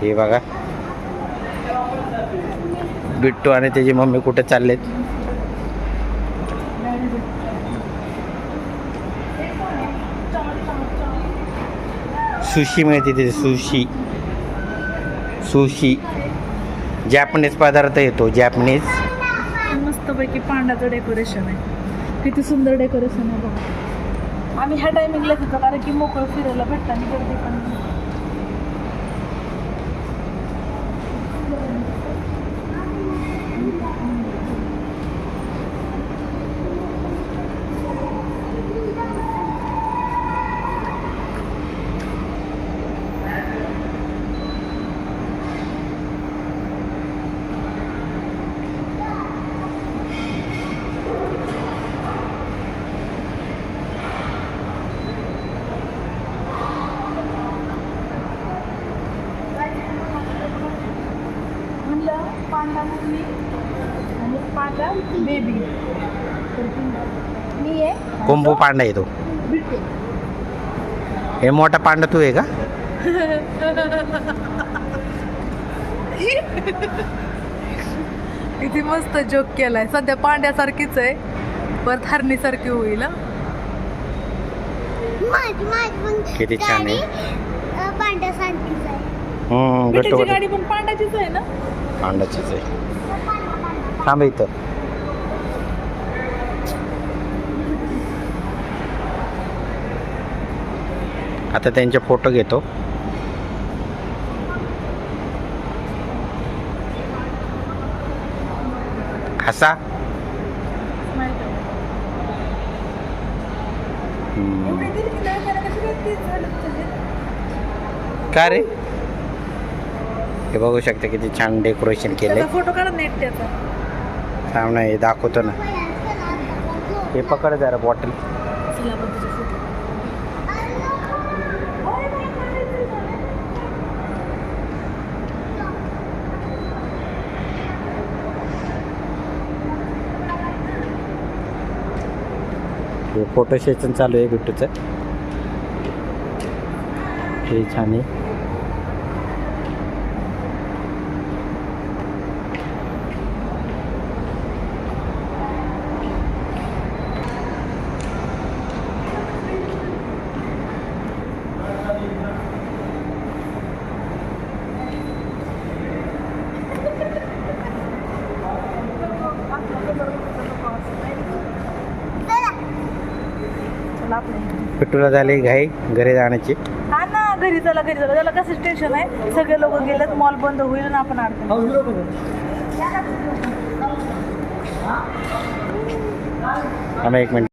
हे बघा. बिट्टू आणि त्याची मम्मी कुठे चाललेत? सुशी मिळते तिथे सुशी. सुशी. जॅपनीज पदार्थ येतो जॅपनीज मस्तपैकी पांडाचं डेकोरेशन आहे. किती सुंदर डेकोरेशन आहे बघा. आम्ही ह्या टायमिंगला येतो कारण की मोकळं फिरायला भेटतं आणि गर्दी पण. Thank you. पांडा मुली आणि पांडा बेबी. मी आहे. कुंभू पांडा येतो बिट्टू हे मोठा पांडा तू आहे का? किती मस्त जोक केलाय. सध्या पांड्यासारखीच आहे. परत हरणीसारखी होईल. माझी माझी पण किती छान आहे. पांढऱ्यासारखीच आहे. गाडी पण पांड्याचीच आहे ना? पांडाचीच आहे थांब इथं. आता त्यांचे फोटो घेतो. हसा तुझी? का रे? हे बघू शकता किती छान डेकोरेशन त्याचा फोटो काढा नेट त्याचा. थांब ना दाखवतो ना. हे पकड जरा बॉटल हे फोटो सेशन चालू आहे बिट्टूचं. हे छान आहे. बिट्टूला झाली घाई घरी जाण्याची. हा ना घरी चला घरी चला. त्याला कसं टेन्शन आहे? सगळे लोक गेलेत मॉल बंद होईल आणि आपण अडकलो थांबा एक मिनिट.